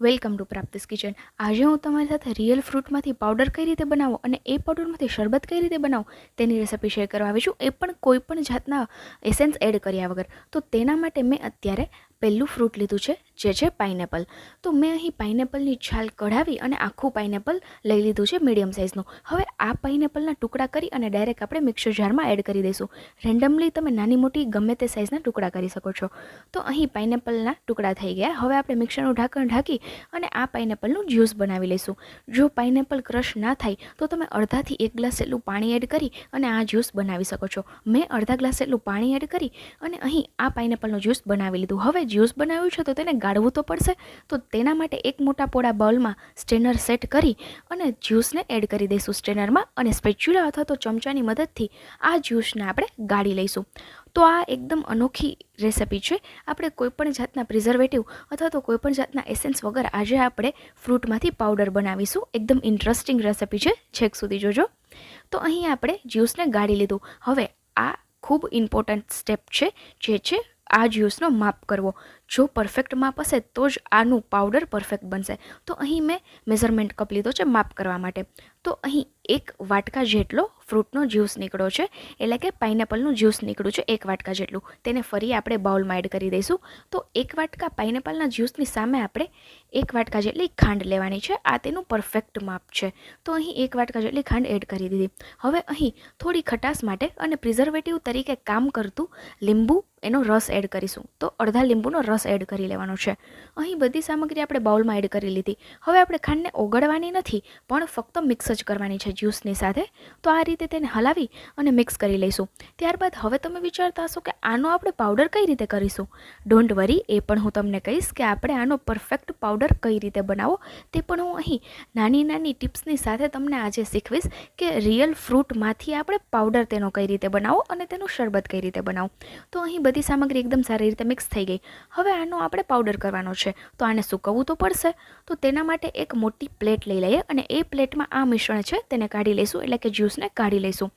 Welcome to પ્રાપ્તિસ kitchen. આજે હું તમારી સાથે રિયલ ફ્રૂટમાંથી પાવડર કઈ રીતે બનાવો અને એ પાવડરમાંથી શરબત કઈ રીતે બનાવો તેની રેસિપી શેર કરવા આવી છું. એ પણ કોઈ પણ જાતના એસેન્સ એડ કર્યા વગર. તો તેના માટે મેં અત્યારે પહેલું ફ્રૂટ લીધું છે, જે છે પાઇનેપલ. તો મેં અહીં પાઇનેપલની છાલ કઢાવી અને આખું પાઇનેપલ લઈ લીધું છે મીડિયમ સાઇઝનું. હવે આ પાઇનેપલના ટુકડા કરી અને ડાયરેક્ટ આપણે મિક્સર જારમાં એડ કરી દઈશું. રેન્ડમલી તમે નાની મોટી ગમે તે સાઇઝના ટુકડા કરી શકો છો. તો અહીં પાઇનેપલના ટુકડા થઈ ગયા. હવે આપણે મિક્સરનું ઢાંકણ ઢાંકી અને આ પાઇનેપલનું જ્યુસ બનાવી લઈશું. જો પાઇનેપલ ક્રશ ના થાય, તો તમે અડધાથી એક ગ્લાસ જેટલું પાણી એડ કરી અને આ જ્યુસ બનાવી શકો છો. મેં અડધા ગ્લાસ જેટલું પાણી એડ કરી અને અહીં આ પાઇનેપલનું જ્યુસ બનાવી લીધું. હવે જ્યુસ બનાવ્યું છે તો તેને ગાળવું તો પડશે. તો તેના માટે એક મોટા પોળા બાઉલમાં સ્ટ્રેનર સેટ કરી અને જ્યુસને એડ કરી દઈશું સ્ટ્રેનરમાં અને સ્પેચ્યુલા અથવા તો ચમચાની મદદથી આ જ્યુસને આપણે ગાળી લઈશું. તો આ એકદમ અનોખી રેસિપી છે. આપણે કોઈપણ જાતના પ્રિઝર્વેટિવ અથવા તો કોઈપણ જાતના એસેન્સ વગર આજે આપણે ફ્રૂટમાંથી પાવડર બનાવીશું. એકદમ ઇન્ટરેસ્ટિંગ રેસિપી છે. છેક સુધી જોજો. તો અહીં આપણે જ્યુસને ગાળી લીધું. હવે આ ખૂબ ઇમ્પોર્ટન્ટ સ્ટેપ છે, જે છે આ જ્યુસનો માપ કરવો. જો પરફેક્ટ માપ હશે, તો જ આનું પાવડર પરફેક્ટ બનશે. તો અહીં મેં મેઝરમેન્ટ કપ લીધો છે માપ કરવા માટે. તો અહીં એક વાટકા જેટલો ફ્રૂટનો જ્યુસ નીકળ્યો છે, એટલે કે પાઇનેપલનું જ્યુસ નીકળ્યું છે એક વાટકા જેટલું. તેને ફરી આપણે બાઉલમાં એડ કરી દઈશું. તો એક વાટકા પાઇનેપલના જ્યુસની સામે આપણે એક વાટકા જેટલી ખાંડ લેવાની છે. આ તેનું પરફેક્ટ માપ છે. તો અહીં એક વાટકા જેટલી ખાંડ એડ કરી દીધી. હવે અહીં થોડી ખટાશ માટે અને પ્રિઝર્વેટિવ તરીકે કામ કરતું લીંબુ એનો રસ એડ કરીશું. તો અડધા લીંબુનો રસ એડ કરી લેવાનો છે. અહીં બધી સામગ્રી આપણે બાઉલમાં એડ કરી લીધી. હવે આપણે ખાંડને ઓગળવાની નથી, પણ ફક્ત મિક્સ જ કરવાની છે જ્યુસની સાથે. તો આ રીતે તેને હલાવી અને મિક્સ કરી લઈશું. ત્યારબાદ હવે તમે વિચારતા હશો કે આનો આપણે પાવડર કઈ રીતે કરીશું? ડોન્ટ વરી, એ પણ હું તમને કહીશ કે આપણે આનો પરફેક્ટ પાવડર કઈ રીતે બનાવો તે પણ હું અહીં નાની નાની ટિપ્સની સાથે તમને આજે શીખવીશ કે રિયલ ફ્રૂટમાંથી આપણે પાવડર તેનો કઈ રીતે બનાવો અને તેનું શરબત કઈ રીતે બનાવો. તો અહીં બધી સામગ્રી એકદમ સારી રીતે મિક્સ થઈ ગઈ. હવે આનો આપણે પાવડર કરવાનો છે. તો આને સૂકવવું તો પડશે. તો તેના માટે એક મોટી પ્લેટ લઈ લઈએ અને એ પ્લેટમાં આ મિશ્રણ છે તેને કાઢી લઈશું, એટલે કે જ્યુસને કાઢી લઈશું.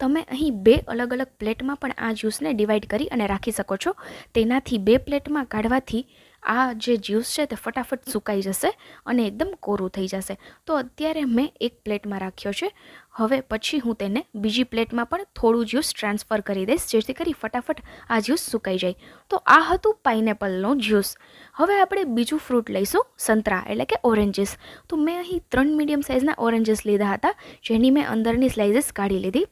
તમે અહીં બે અલગ અલગ પ્લેટમાં પણ આ જ્યુસને ડિવાઈડ કરી અને રાખી શકો છો. તેનાથી બે પ્લેટમાં કાઢવાથી આ જે જ્યુસ છે તે ફટાફટ સુકાઈ જશે અને એકદમ કોરું થઈ જશે. તો અત્યારે મેં એક પ્લેટમાં રાખ્યો છે. હવે પછી હું તેને બીજી પ્લેટમાં પણ થોડું જ્યુસ ટ્રાન્સફર કરી દઈશ, જેથી કરી ફટાફટ આ જ્યુસ સુકાઈ જાય. તો આ હતું પાઇનેપલનો જ્યુસ. હવે આપણે બીજું ફ્રૂટ લઈશું, સંતરા, એટલે કે ઓરેન્જીસ. તો મેં અહીં ત્રણ મીડિયમ સાઇઝના ઓરેન્જીસ લીધા હતા, જેની મેં અંદરની સ્લાઇઝીસ કાઢી લીધી.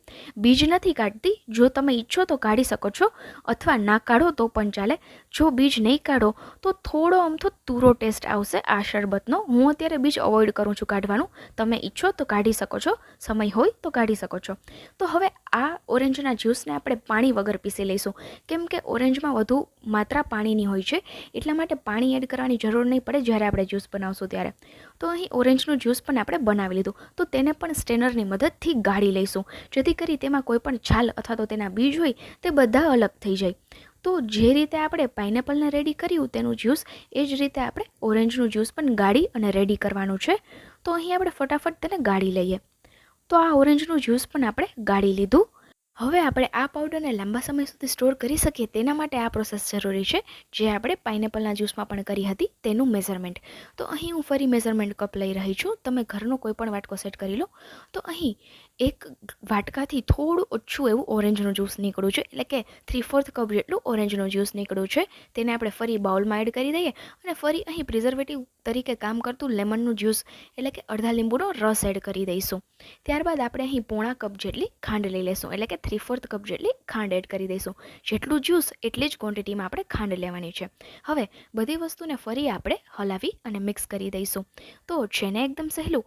બીજ નથી કાઢતી, જો તમે ઈચ્છો તો કાઢી શકો છો, અથવા ના કાઢો તો પણ ચાલે. જો બીજ નહીં કાઢો, તો થોડો અમથો તુરો ટેસ્ટ આવશે આ શરબતનો. હું અત્યારે બીજ અવોઇડ કરું છું કાઢવાનું. તમે ઈચ્છો તો કાઢી શકો છો, સમય હોય તો કાઢી શકો છો. તો હવે આ ઓરેન્જના જ્યુસને આપણે પાણી વગર પીસી લઈશું. કેમ કે ઓરેન્જમાં વધુ માત્રા પાણીની હોય છે, એટલા માટે પાણી એડ કરવાની જરૂર નહીં પડે જ્યારે આપણે જ્યુસ બનાવશું ત્યારે. તો અહીં ઓરેન્જનું જ્યુસ પણ આપણે બનાવી લીધું. તો તેને પણ સ્ટેનરની મદદથી ગાળી લઈશું. જેથી કરી તેમાં કોઈપણ છાલ અથવા તો તેના બીજ હોય તે બધા અલગ થઈ જાય. તો જે રીતે આપણે પાઇનેપલને રેડી કર્યું તેનું જ્યુસ, એ જ રીતે આપણે ઓરેન્જનું જ્યુસ પણ ગાળી અને રેડી કરવાનું છે. તો અહીં આપણે ફટાફટ તેને ગાળી લઈએ. તો આ ઓરેન્જનું જ્યુસ પણ આપણે ગાળી લીધું. હવે આપણે આ પાવડરને લાંબા સમય સુધી સ્ટોર કરી શકીએ તેના માટે આ પ્રોસેસ જરૂરી છે, જે આપણે પાઇનેપલના જ્યુસમાં પણ કરી હતી, તેનું મેઝરમેન્ટ તો અહીં હું ફરી મેઝરમેન્ટ કપ લઈ રહી છું. તમે ઘરનો કોઈ પણ વાટકો સેટ કરી લો. તો અહીં એક વાટકાથી થોડું ઓછું એવું ઓરેન્જનું જ્યુસ નીકળ્યું છે. એટલે કે થ્રી ફોર્થ કપ જેટલું ઓરેન્જનું જ્યુસ નીકળ્યું છે. તેને આપણે ફરી બાઉલમાં એડ કરી દઈએ અને ફરી અહીં પ્રિઝર્વેટિવ તરીકે કામ કરતું લેમનનું જ્યુસ એટલે કે અડધા લીંબુનો રસ એડ કરી દઈશું. ત્યારબાદ આપણે અહીં પોણા કપ જેટલી ખાંડ લઈ લઈશું એટલે કે થ્રી ફોર્થ કપ જેટલી ખાંડ એડ કરી દઈશું. જેટલું જ્યુસ એટલી જ ક્વોન્ટિટીમાં આપણે ખાંડ લેવાની છે. હવે બધી વસ્તુને ફરી આપણે હલાવી અને મિક્સ કરી દઈશું. તો છે ને એકદમ સહેલું?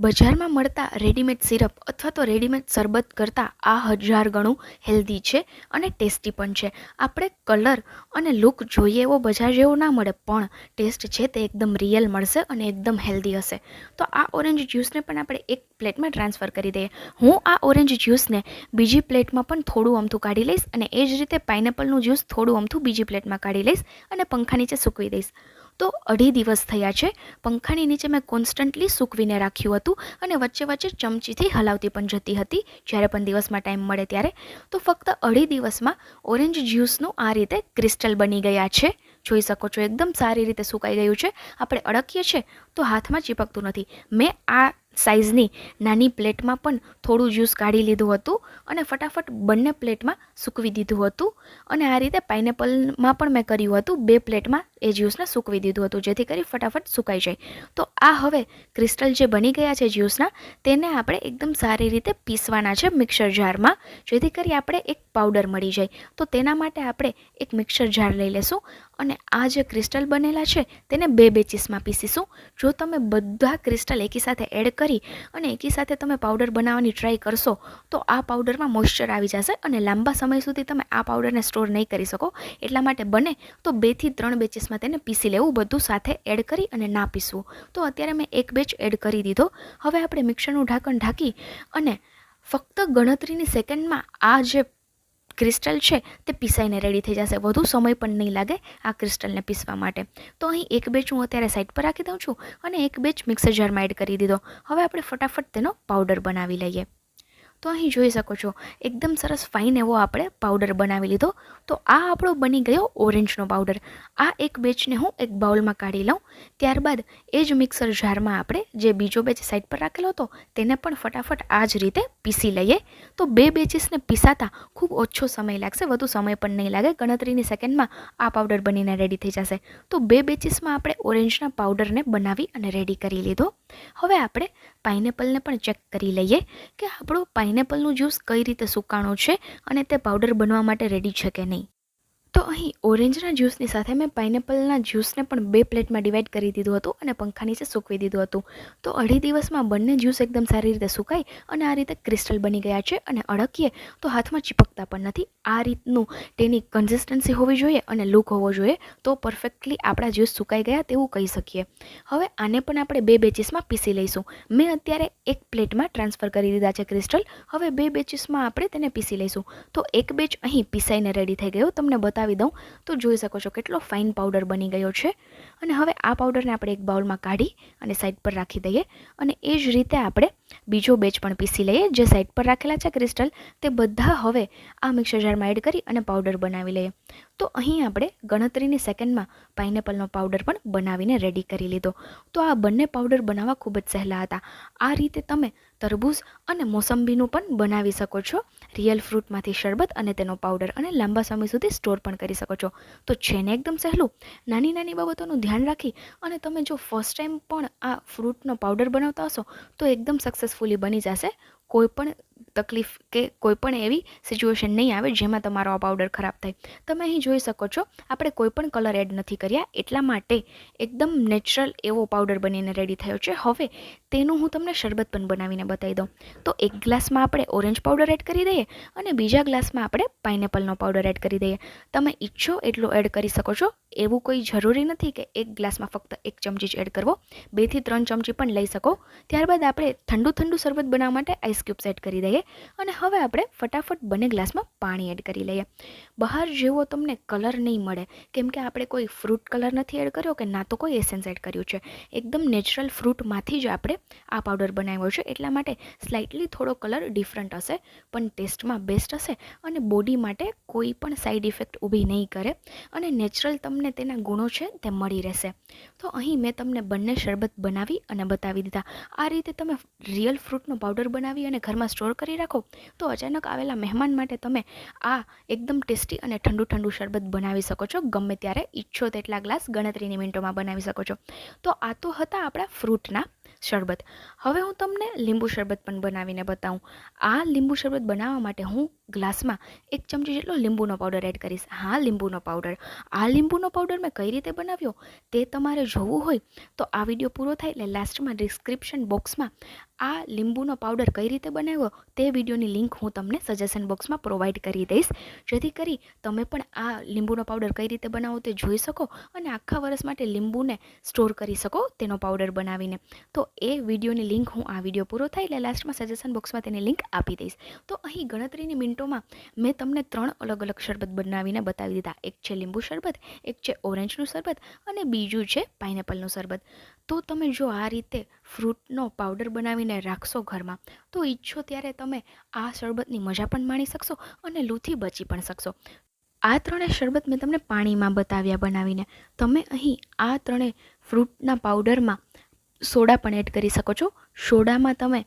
બજારમાં મળતા રેડીમેડ સિરપ અથવા તો રેડીમેડ શરબત કરતાં આ હજાર ગણું હેલ્ધી છે અને ટેસ્ટી પણ છે. આપણે કલર અને લુક જોઈએ એવો બજાર જેવો ના મળે, પણ ટેસ્ટ છે તે એકદમ રિયલ મળશે અને એકદમ હેલ્ધી હશે. તો આ ઓરેન્જ જ્યુસને પણ આપણે એક પ્લેટમાં ટ્રાન્સફર કરી દઈએ. હું આ ઓરેન્જ જ્યુસને બીજી પ્લેટમાં પણ થોડું અમથું કાઢી લઈશ અને એ જ રીતે પાઇનેપલનું જ્યુસ થોડું અમથું બીજી પ્લેટમાં કાઢી લઈશ અને પંખા નીચે સૂકવી દઈશ. તો અઢી દિવસ થયા છે. પંખાની નીચે મેં કોન્સ્ટન્ટલી સૂકવીને રાખ્યું હતું અને વચ્ચે વચ્ચે ચમચીથી હલાવતી પણ જતી હતી. જ્યારે પણ દિવસમાં ટાઈમ મળે ત્યારે. તો ફક્ત અઢી દિવસમાં ઓરેન્જ જ્યુસનું આ રીતે ક્રિસ્ટલ બની ગયા છે. જોઈ શકો છો, એકદમ સારી રીતે સુકાઈ ગયું છે. આપણે અડકીએ છીએ તો હાથમાં ચીપકતું નથી. મેં આ સાઇઝની નાની પ્લેટમાં પણ થોડું જ્યુસ કાઢી લીધું હતું અને ફટાફટ બંને પ્લેટમાં સૂકવી દીધું હતું. અને આ રીતે પાઇનેપલમાં પણ મેં કર્યું હતું, બે પ્લેટમાં એ જ્યુસને સૂકવી દીધું હતું, જેથી કરી ફટાફટ સુકાઈ જાય. તો આ હવે ક્રિસ્ટલ જે બની ગયા છે જ્યુસના તેને આપણે એકદમ સારી રીતે પીસવાના છે મિક્સર જારમાં, જેથી કરી આપણે એક પાવડર મળી જાય. તો તેના માટે આપણે એક મિક્સર જાર લઈ લેશું અને આ જે ક્રિસ્ટલ બનેલા છે, તેને બે બેચીસમાં પીસીશું. જો તમે બધા ક્રિસ્ટલ એકી સાથે એડ કરી અને એકી સાથે તમે પાવડર બનાવવાની ટ્રાય કરશો, તો આ પાવડરમાં મોઇશ્ચર આવી જશે અને લાંબા સમય સુધી તમે આ પાવડરને સ્ટોર નહીં કરી શકો. એટલા માટે બને તો બેથી ત્રણ બેચીસમાં તેને પીસી લેવું, બધું સાથે એડ કરી અને ના પીસવું. તો અત્યારે મેં એક બેચ એડ કરી દીધો. હવે આપણે મિક્સરનું ઢાંકણ ઢાંકી અને ફક્ત ગણતરીની સેકન્ડમાં આ જે ક્રિસ્ટલ છે તે પીસાઈને રેડી થઈ જશે. વધુ સમય પણ નહીં લાગે આ ક્રિસ્ટલને પીસવા માટે. તો અહીં એક બેચ હું અત્યારે સાઈડ પર રાખી દઉં છું અને એક બેચ મિક્સર જારમાં એડ કરી દીધો. હવે આપણે ફટાફટ તેનો પાવડર બનાવી લઈએ. તો અહીં જોઈ શકો છો, એકદમ સરસ ફાઇન એવો આપણે પાવડર બનાવી લીધો. તો આ આપણો બની ગયો ઓરેન્જનો પાવડર આ એક બેચને હું એક બાઉલમાં કાઢી લઉં. ત્યારબાદ એ જ મિક્સર જારમાં આપણે જે બીજો બેચ સાઈડ પર રાખેલો હતો, તેને પણ ફટાફટ આ જ રીતે પીસી લઈએ. તો બે બેચીસને પીસાતા ખૂબ ઓછો સમય લાગશે, વધુ સમય પણ નહીં લાગે, ગણતરીની સેકન્ડમાં આ પાવડર બનીને રેડી થઈ જશે. તો બે બેચીસમાં આપણે ઓરેન્જના પાવડરને બનાવી અને રેડી કરી લીધો. હવે આપણે પાઇનેપલને પણ ચેક કરી લઈએ કે આપણું પાઇનેપલનું જ્યુસ કઈ રીતે સુકાણું છે અને તે પાવડર બનવા માટે રેડી છે કે નહીં. તો અહીં ઓરેન્જના જ્યુસની સાથે મેં પાઇનેપલના જ્યુસને પણ બે પ્લેટમાં ડિવાઈડ કરી દીધું હતું અને પંખા નીચે સૂકવી દીધું હતું. તો અઢી દિવસમાં બંને જ્યુસ એકદમ સારી રીતે સુકાય અને આ રીતે ક્રિસ્ટલ બની ગયા છે અને અડકીએ તો હાથમાં ચીપકતા પણ નથી. આ રીતનું તેની કન્સિસ્ટન્સી હોવી જોઈએ અને લુક હોવો જોઈએ તો પરફેક્ટલી આપણા જ્યુસ સુકાઈ ગયા તેવું કહી શકીએ. હવે આને પણ આપણે બે બેચીસમાં પીસી લઈશું. મેં અત્યારે એક પ્લેટમાં ટ્રાન્સફર કરી દીધા છે ક્રિસ્ટલ. હવે બે બેચીસમાં આપણે તેને પીસી લઈશું. તો એક બેચ અહીં પીસાઈને રેડી થઈ ગયો. તમને બતાવી દઉં. તો જોઈ શકો છો કેટલો ફાઇન પાવડર બની ગયો છે. અને હવે આ પાવડરને આપણે એક બાઉલમાં કાઢી અને સાઈડ પર રાખી દઈએ. અને એ જ રીતે આપણે બીજો બેચ પણ પીસી લઈએ, જે સાઈડ પર રાખેલા છે ક્રિસ્ટલ તે બધા હવે આ મિક્સર જારમાં એડ કરી અને પાવડર બનાવી લઈએ. તો અહીં આપણે ગણતરીની સેકન્ડમાં પાઇનેપલનો પાવડર પણ બનાવીને રેડી કરી લીધો. તો આ બંને પાવડર બનાવવા ખૂબ જ સહેલા હતા. આ રીતે તમે તરબૂચ અને મોસંબીનું પણ બનાવી શકો છો. રિયલ ફ્રૂટમાંથી શરબત અને તેનો પાવડર અને લાંબા સમય સુધી સ્ટોર પણ કરી શકો છો. તો છે ને એકદમ સહેલું? નાની નાની બાબતોનું ધ્યાન રાખી અને તમે જો ફર્સ્ટ ટાઈમ પણ આ ફ્રૂટનો પાવડર બનાવતા હશો, તો એકદમ સક્સેસફુલી બની જશે. કોઈ પણ તકલીફ કે કોઈ પણ એવી સિચ્યુએશન નહીં આવે જેમાં તમારો આ પાવડર ખરાબ થાય. તમે અહીં જોઈ શકો છો, આપણે કોઈ પણ કલર એડ નથી કર્યા, એટલા માટે એકદમ નેચરલ એવો પાવડર બનીને રેડી થયો છે. હવે તેનું હું તમને શરબત પણ બનાવીને બતાવી દઉં. તો એક ગ્લાસમાં આપણે ઓરેન્જ પાવડર એડ કરી દઈએ અને બીજા ગ્લાસમાં આપણે પાઇનેપલનો પાવડર એડ કરી દઈએ. તમે ઈચ્છો એટલો એડ કરી શકો છો, એવું કોઈ જરૂરી નથી કે એક ગ્લાસમાં ફક્ત એક ચમચી જ એડ કરવો. બેથી ત્રણ ચમચી પણ લઈ શકો. ત્યારબાદ આપણે ઠંડુ ઠંડુ શરબત બનાવવા માટે આઈસ ક્યુબ્સ એડ કરી દઈએ. અને હવે આપણે ફટાફટ બંને ગ્લાસમાં પાણી એડ કરી લઈએ. બહાર જેવો તમને કલર નહીં મળે, કેમ કે આપણે કોઈ ફ્રૂટ કલર નથી એડ કર્યો કે ના તો કોઈ એસેન્સ એડ કર્યું છે. એકદમ નેચરલ ફ્રૂટમાંથી જ આપણે આ પાવડર બનાવ્યો છે, એટલા માટે સ્લાઇટલી થોડો કલર ડિફરન્ટ હશે, પણ ટેસ્ટમાં બેસ્ટ હશે અને બોડી માટે કોઈ પણ સાઈડ ઇફેક્ટ ઊભી નહીં કરે અને નેચરલ તમને તેના ગુણો છે તે મળી રહેશે. તો અહીં મેં તમને બંને શરબત બનાવી અને બતાવી દીધા. આ રીતે તમે રિયલ ફ્રૂટનો પાવડર બનાવી અને ઘરમાં સ્ટોર કરી રાખો, તો અચાનક આવેલા મહેમાન માટે તમે આ એકદમ ટેસ્ટી અને ઠંડુ ઠંડુ શરબત બનાવી શકો છો. ગમે ત્યારે ઈચ્છો તેટલા ગ્લાસ ગણતરીની મિનિટોમાં બનાવી શકો છો. તો આ તો હતા આપણા ફ્રૂટના શરબત. હવે હું તમને લીંબુ શરબત પણ બનાવીને બતાવું. આ લીંબુ શરબત બનાવવા માટે હું ગ્લાસમાં એક ચમચી જેટલો લીંબુનો પાવડર એડ કરીશ. હા, લીંબુનો પાવડર. આ લીંબુનો પાવડર મેં કઈ રીતે બનાવ્યો? તે તમારે જોવું હોય તો આ વીડિયો પૂરો થાય એટલે લાસ્ટમાં ડિસ્ક્રિપ્શન બોક્સમાં આ લીંબુનો પાવડર કઈ રીતે બનાવ્યો તે વિડીયોની લિંક હું તમને સજેશન બોક્સમાં પ્રોવાઈડ કરી દઈશ. જેથી કરી તમે પણ આ લીંબુનો પાવડર કઈ રીતે બનાવો તે જોઈ શકો અને આખા વર્ષ માટે લીંબુને સ્ટોર કરી શકો તેનો પાવડર બનાવીને. તો એ વિડીયોની લિંક હું આ વીડિયો પૂરો થાય એટલે લાસ્ટમાં સજેશન બોક્સમાં તેની લિંક આપી દઈશ. તો અહીં ગણતરીની મિનિટોમાં મેં તમને ત્રણ અલગ અલગ શરબત બનાવીને બતાવી દીધા. એક છે લીંબુ શરબત, એક છે ઓરેન્જનું શરબત અને બીજું છે પાઇનેપલનું શરબત. તો તમે જો આ રીતે ફ્રૂટનો પાવડર બનાવીને રાખશો ઘરમાં, તો ઈચ્છો ત્યારે તમે આ શરબતની મજા પણ માણી શકશો અને લૂથી બચી પણ શકશો. આ ત્રણેય શરબત મેં તમને પાણીમાં બતાવ્યા બનાવીને. તમે અહીં આ ત્રણેય ફ્રૂટના પાવડરમાં સોડા પણ એડ કરી શકો છો. સોડામાં તમે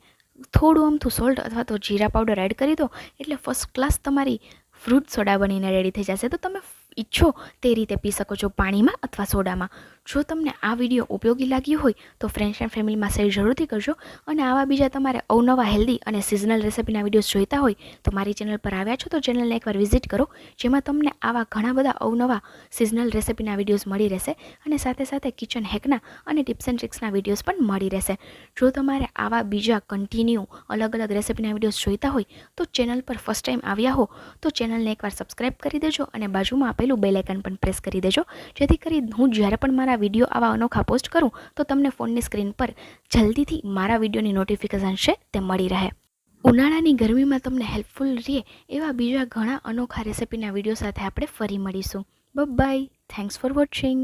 થોડું અમથું સોલ્ટ અથવા તો જીરા પાવડર એડ કરી દો, એટલે ફર્સ્ટ ક્લાસ તમારી ફ્રૂટ સોડા બનીને રેડી થઈ જશે. તો તમે ઈચ્છો તે રીતે પી શકો છો પાણીમાં અથવા સોડામાં. જો તમને આ વીડિયો ઉપયોગી લાગ્યો હોય, તો ફ્રેન્ડ્સ એન્ડ ફેમિલીમાં શેર જરૂરથી કરજો. અને આવા બીજા તમારે અવનવા હેલ્ધી અને સિઝનલ રેસિપીના વિડીયોઝ જોઈતા હોય, તો મારી ચેનલ પર આવ્યા છો તો ચેનલને એકવાર વિઝિટ કરો, જેમાં તમને આવા ઘણા બધા અવનવા સિઝનલ રેસિપીના વિડીયોઝ મળી રહેશે અને સાથે સાથે કિચન હેકના અને ટિપ્સ એન્ડ ટ્રિક્સના વિડીયોઝ પણ મળી રહેશે. જો તમારે આવા બીજા કન્ટિન્યુ અલગ અલગ રેસિપીના વિડીયોઝ જોઈતા હોય, તો ચેનલ પર ફર્સ્ટ ટાઈમ આવ્યા હો, તો ચેનલને એકવાર સબસ્ક્રાઇબ કરી દેજો અને બાજુમાં આપેલું બેલેકન પણ પ્રેસ કરી દેજો. જેથી કરી હું જ્યારે પણ મારા વીડિયો આવા અનોખા પોસ્ટ કરું, તો તમને ફોનની સ્ક્રીન પર જલ્દીથી મારા વિડીયોની નોટિફિકેશન છે તે મળી રહે. ઉનાળાની ગરમીમાં તમને હેલ્પફુલ રહે એવા બીજા ઘણા અનોખા રેસિપીના વીડિયો સાથે આપણે ફરી મળીશું. By thanks for watching